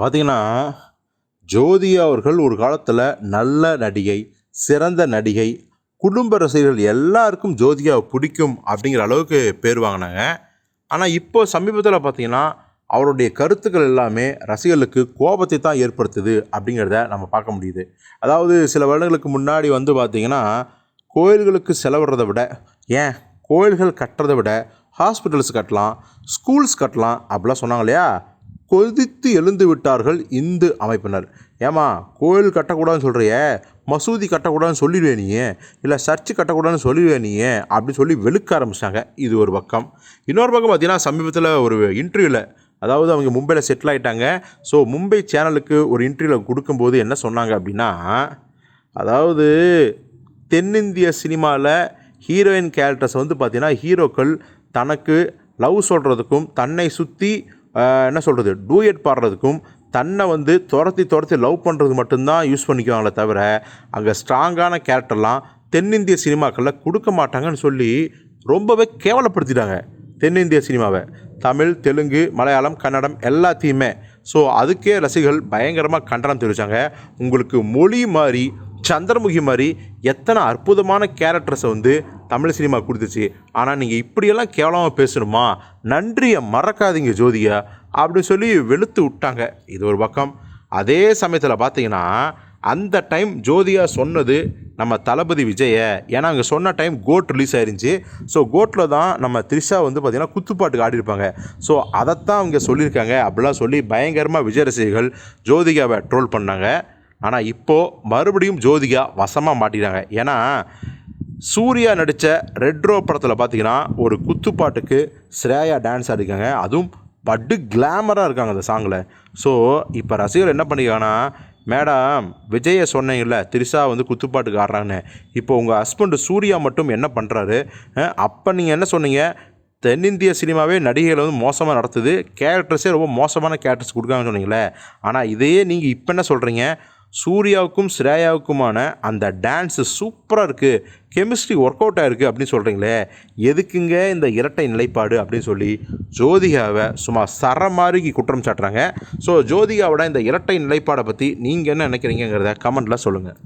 பார்த்தீங்கன்னா ஜோதி அவர்கள் ஒரு காலத்தில் நல்ல நடிகை சிறந்த நடிகை குடும்ப ரசிகர்கள் எல்லாருக்கும் ஜோதிகாவை பிடிக்கும் அப்படிங்கிற அளவுக்கு பேர் வாங்கினாங்க. ஆனால் இப்போ சமீபத்தில் பார்த்தீங்கன்னா அவருடைய கருத்துக்கள் எல்லாமே ரசிகர்களுக்கு கோபத்தை தான் ஏற்படுத்துது அப்படிங்கிறத நம்ம பார்க்க முடியுது. அதாவது சில வருடங்களுக்கு முன்னாடி வந்து பார்த்திங்கன்னா கோயில்களுக்கு செலவிடுறதை விட ஏன் கோயில்கள் கட்டுறதை விட ஹாஸ்பிட்டல்ஸ் கட்டலாம் ஸ்கூல்ஸ் கட்டலாம் அப்படிலாம் சொன்னாங்க இல்லையா? கொதித்து எழுந்து விட்டார்கள் இந்து அமைப்பினர். ஏமா கோயில் கட்டக்கூடாதுன்னு சொல்கிறியே மசூதி கட்டக்கூடாதுன்னு சொல்லிடுவே நீ இல்லை சர்ச்சு கட்டக்கூடாதுன்னு சொல்லிடுவே நீ அப்படின்னு சொல்லி வெளுக்க ஆரம்பிச்சிட்டாங்க. இது ஒரு பக்கம். இன்னொரு பக்கம் பார்த்தீங்கன்னா சமீபத்தில் ஒரு இன்டர்வியூவில் அதாவது அவங்க மும்பையில் செட்டில் ஆகிட்டாங்க ஸோ மும்பை சேனலுக்கு ஒரு இன்டர்வியூவில் கொடுக்கும்போது என்ன சொன்னாங்க அப்படின்னா அதாவது தென்னிந்திய சினிமாவில் ஹீரோயின் கேரக்டர்ஸ் வந்து பார்த்திங்கன்னா ஹீரோக்கள் தனக்கு லவ் சொல்கிறதுக்கும் தன்னை சுற்றி என்ன சொல்கிறது டூயட் பாடுறதுக்கும் தன்னை வந்து துரத்தி துரத்தி லவ் பண்ணுறது மட்டும்தான் யூஸ் பண்ணிக்குவாங்களே தவிர அங்கே ஸ்ட்ராங்கான கேரக்டர்லாம் தென்னிந்திய சினிமாக்களில் கொடுக்க மாட்டாங்கன்னு சொல்லி ரொம்பவே கேவலப்படுத்திட்டாங்க தென்னிந்திய சினிமாவை. தமிழ் தெலுங்கு மலையாளம் கன்னடம் எல்லாத்தையுமே. ஸோ அதுக்கே ரசிகர்கள் பயங்கரமாக கண்டனம் தெரிவித்தாங்க உங்களுக்கு மொழி மாதிரி சந்திரமுகி மாதிரி எத்தனை அற்புதமான கேரக்டர்ஸை வந்து தமிழ் சினிமா கொடுத்துச்சு. ஆனால் நீங்கள் இப்படியெல்லாம் கேவலமாக பேசணுமா? நன்றியை மறக்காதீங்க ஜோதியா அப்படின்னு சொல்லி வெளுத்து விட்டாங்க. இது ஒரு பக்கம். அதே சமயத்தில் பார்த்தீங்கன்னா அந்த டைம் ஜோதியா சொன்னது நம்ம தளபதி விஜய. ஏன்னா அங்கே சொன்ன டைம் கோட் ரிலீஸ் ஆயிருந்துச்சு. ஸோ கோட்டில் தான் நம்ம த்ரிஷா வந்து பார்த்திங்கன்னா குத்துப்பாட்டுக்கு ஆடிருப்பாங்க ஸோ அதைத்தான் அவங்க சொல்லியிருக்காங்க. அப்படிலாம் சொல்லி பயங்கரமாக விஜய் ரசிகர்கள் ஜோதிகாவை ட்ரோல் பண்ணாங்க. ஆனால் இப்போது மறுபடியும் ஜோதிகா வசமாக மாட்டிட்டாங்க ஏன்னா சூர்யா நடித்த ரெட்ரோ படத்தில் பார்த்தீங்கன்னா ஒரு குத்துப்பாட்டுக்கு ஸ்ரேயா டான்ஸ் ஆடிருக்காங்க. அதுவும் பட்டு கிளாமராக இருக்காங்க அந்த சாங்கில் ஸோ இப்போ ரசிகர் என்ன பண்ணிக்காங்கன்னா மேடம் விஜயை சொன்னீங்கல்ல திரிஷா வந்து குத்துப்பாட்டுக்கு ஆடுறாங்கன்னு. இப்போ உங்கள் ஹஸ்பண்டு சூர்யா மட்டும் என்ன பண்ணுறாரு அப்போ நீங்கள் என்ன சொன்னீங்க? தென்னிந்திய சினிமாவே நடிகைகளை வந்து மோசமாக நடத்துது. கேரக்டர்ஸே ரொம்ப மோசமான கேரக்டர்ஸ் கொடுக்காங்கன்னு சொன்னீங்களே ஆனால் இதையே நீங்கள் இப்போ என்ன சொல்கிறீங்க சூர்யாவுக்கும் ஸ்ரேயாவுக்குமான அந்த டான்ஸு சூப்பராக இருக்குது கெமிஸ்ட்ரி ஒர்க் அவுட் ஆகிருக்கு அப்படின்னு சொல்கிறீங்களே எதுக்குங்க இந்த இரட்டை நிலைப்பாடு அப்படின்னு சொல்லி ஜோதிகாவை சும்மா சர மாதிரி குற்றம் சாட்டுறாங்க. ஸோ ஜோதிகாவோட இந்த இரட்டை நிலைப்பாடை பற்றி நீங்கள் என்ன நினைக்கிறீங்கிறத கமெண்ட்டில் சொல்லுங்கள்